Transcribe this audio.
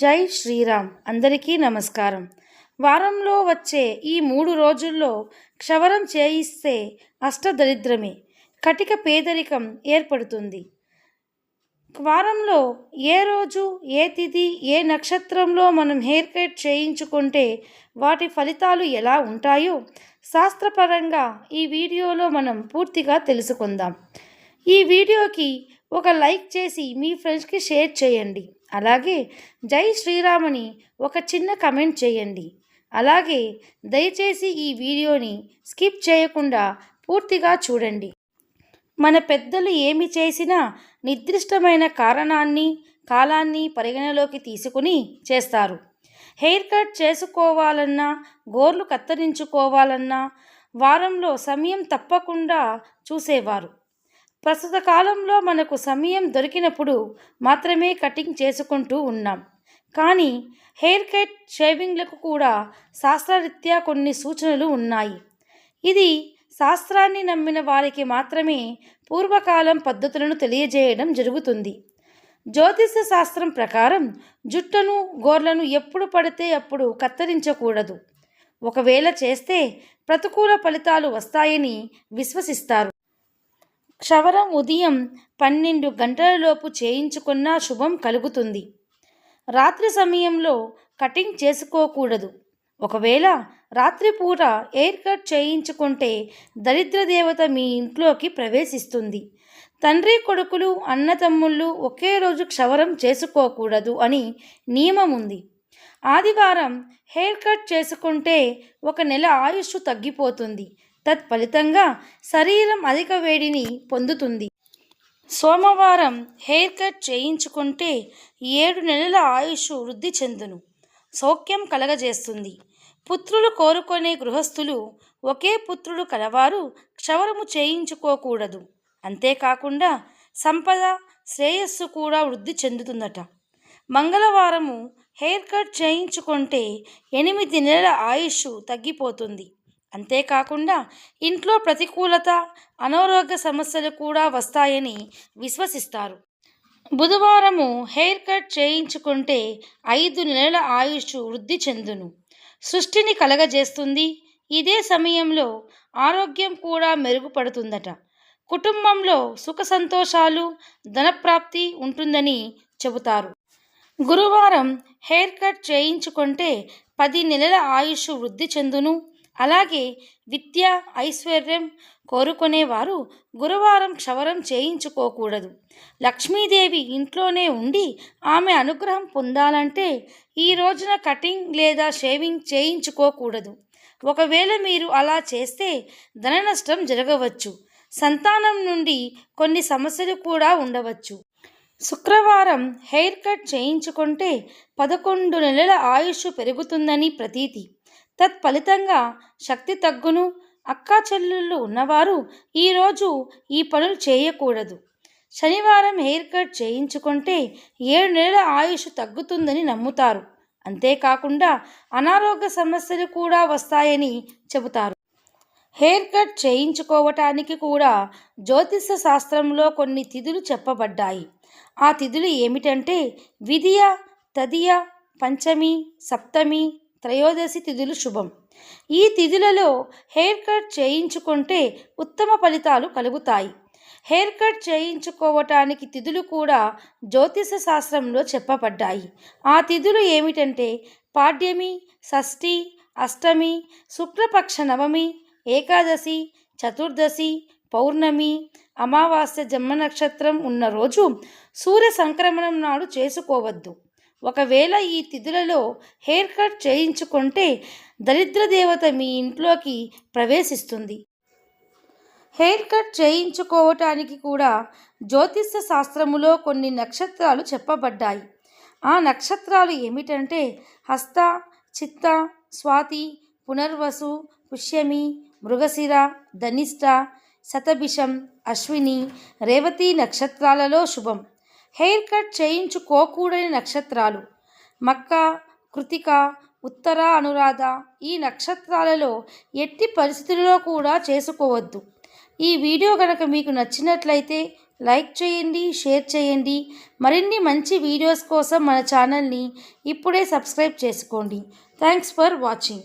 జై శ్రీరామ్. అందరికీ నమస్కారం. వారంలో వచ్చే ఈ మూడు రోజుల్లో క్షవరం చేయిస్తే అష్టదరిద్రమే కటిక పేదరికం ఏర్పడుతుంది. వారంలో ఏ రోజు ఏ తిథి ఏ నక్షత్రంలో మనం హెయిర్ కట్ చేయించుకుంటే వాటి ఫలితాలు ఎలా ఉంటాయో శాస్త్రపరంగా ఈ వీడియోలో మనం పూర్తిగా తెలుసుకుందాం. ఈ వీడియోకి ఒక లైక్ చేసి మీ ఫ్రెండ్స్కి షేర్ చేయండి. అలాగే జై శ్రీరామని ఒక చిన్న కమెంట్ చేయండి. అలాగే దయచేసి ఈ వీడియోని స్కిప్ చేయకుండా పూర్తిగా చూడండి. మన పెద్దలు ఏమి చేసినా నిర్దిష్టమైన కారణాన్ని కాలాన్ని పరిగణలోకి తీసుకుని చేస్తారు. హెయిర్ కట్ చేసుకోవాలన్నా గోర్లు కత్తిరించుకోవాలన్నా వారంలో సమయం తప్పకుండా చూసేవారు. ప్రస్తుత కాలంలో మనకు సమయం దొరికినప్పుడు మాత్రమే కటింగ్ చేసుకుంటూ ఉన్నాం. కానీ హెయిర్ కట్ షేవింగ్లకు కూడా శాస్త్రరీత్యా కొన్ని సూచనలు ఉన్నాయి. ఇది శాస్త్రాన్ని నమ్మిన వారికి మాత్రమే పూర్వకాలం పద్ధతులను తెలియజేయడం జరుగుతుంది. జ్యోతిష శాస్త్రం ప్రకారం జుట్టును గోర్లను ఎప్పుడు పడితే అప్పుడు కత్తిరించకూడదు. ఒకవేళ చేస్తే ప్రతికూల ఫలితాలు వస్తాయని విశ్వసిస్తారు. క్షవరం ఉదయం పన్నెండు గంటలలోపు చేయించుకున్నా శుభం కలుగుతుంది. రాత్రి సమయంలో కటింగ్ చేసుకోకూడదు. ఒకవేళ రాత్రిపూట ఎయిర్ కట్ చేయించుకుంటే దరిద్ర దేవత మీ ఇంట్లోకి ప్రవేశిస్తుంది. తండ్రి కొడుకులు అన్నతమ్ముళ్ళు ఒకే రోజు క్షవరం చేసుకోకూడదు అని నియమం ఉంది. ఆదివారం హెయిర్ కట్ చేసుకుంటే ఒక నెల ఆయుష్ తగ్గిపోతుంది. తత్ఫలితంగా శరీరం అధిక వేడిని పొందుతుంది. సోమవారం హెయిర్ కట్ చేయించుకుంటే ఏడు నెలల ఆయుష్ వృద్ధి చెందును. సౌఖ్యం కలగజేస్తుంది. పుత్రులు కోరుకునే గృహస్థులు ఒకే పుత్రుడు కలవారు క్షవరము చేయించుకోకూడదు. అంతేకాకుండా సంపద శ్రేయస్సు కూడా వృద్ధి చెందుతుందట. మంగళవారము హెయిర్ కట్ చేయించుకుంటే ఎనిమిది నెలల ఆయుష్ తగ్గిపోతుంది. అంతేకాకుండా ఇంట్లో ప్రతికూలత అనారోగ్య సమస్యలు కూడా వస్తాయని విశ్వసిస్తారు. బుధవారము హెయిర్ కట్ చేయించుకుంటే ఐదు నెలల ఆయుష్ వృద్ధి చెందును. సృష్టిని కలగజేస్తుంది. ఇదే సమయంలో ఆరోగ్యం కూడా మెరుగుపడుతుందట. కుటుంబంలో సుఖ సంతోషాలు ధనప్రాప్తి ఉంటుందని చెబుతారు. గురువారం హెయిర్ కట్ చేయించుకుంటే పది నెలల ఆయుష్ వృద్ధి చెందును. అలాగే విద్య ఐశ్వర్యం కోరుకునేవారు గురువారం క్షవరం చేయించుకోకూడదు. లక్ష్మీదేవి ఇంట్లోనే ఉండి ఆమె అనుగ్రహం పొందాలంటే ఈ రోజున కటింగ్ లేదా షేవింగ్ చేయించుకోకూడదు. ఒకవేళ మీరు అలా చేస్తే ధన నష్టం జరగవచ్చు. సంతానం నుండి కొన్ని సమస్యలు కూడా ఉండవచ్చు. శుక్రవారం హెయిర్ కట్ చేయించుకుంటే పదకొండు నెలల ఆయుష్ పెరుగుతుందని ప్రతీతి. తత్ఫలితంగా శక్తి తగ్గును అక్కా చెల్లెళ్ళు ఉన్నవారు ఈరోజు ఈ పనులు చేయకూడదు. శనివారం హెయిర్ కట్ చేయించుకుంటే ఏడు నెలల ఆయుష్ తగ్గుతుందని నమ్ముతారు. అంతేకాకుండా అనారోగ్య సమస్యలు కూడా వస్తాయని చెబుతారు. హెయిర్ కట్ చేయించుకోవటానికి కూడా జ్యోతిష శాస్త్రంలో కొన్ని తిథులు చెప్పబడ్డాయి. ఆ తిథులు ఏమిటంటే విధియ తదియ పంచమి సప్తమి త్రయోదశి తిథులు శుభం. ఈ తిథులలో హెయిర్ కట్ చేయించుకుంటే ఉత్తమ ఫలితాలు కలుగుతాయి. హెయిర్ కట్ చేయించుకోవటానికి తిథులు కూడా జ్యోతిష శాస్త్రంలో చెప్పబడ్డాయి. ఆ తిథులు ఏమిటంటే పాడ్యమి షష్ఠి అష్టమి శుక్లపక్ష నవమి ఏకాదశి చతుర్దశి పౌర్ణమి అమావాస్య జన్మ నక్షత్రం ఉన్న రోజు సూర్య సంక్రమణం నాడు చేసుకోవద్దు. ఒకవేళ ఈ తిథులలో హెయిర్ కట్ చేయించుకుంటే దరిద్ర దేవత మీ ఇంట్లోకి ప్రవేశిస్తుంది. హెయిర్ కట్ చేయించుకోవటానికి కూడా జ్యోతిష శాస్త్రములో కొన్ని నక్షత్రాలు చెప్పబడ్డాయి. ఆ నక్షత్రాలు ఏమిటంటే హస్త చిత్త స్వాతి పునర్వసు పుష్యమి మృగశిర ధనిష్ట శతభిషం అశ్విని రేవతి నక్షత్రాలలో శుభం. హెయిర్ కట్ చేయించుకోకూడని నక్షత్రాలు. మక్క కృతిక ఉత్తర అనురాధ ఈ నక్షత్రాలలో ఎట్టి పరిస్థితుల్లో కూడా చేసుకోవద్దు. ఈ వీడియో కనుక మీకు నచ్చినట్లయితే లైక్ చేయండి షేర్ చేయండి. మరిన్ని మంచి వీడియోస్ కోసం మన ఛానల్ని ఇప్పుడే సబ్స్క్రైబ్ చేసుకోండి. Thanks for watching.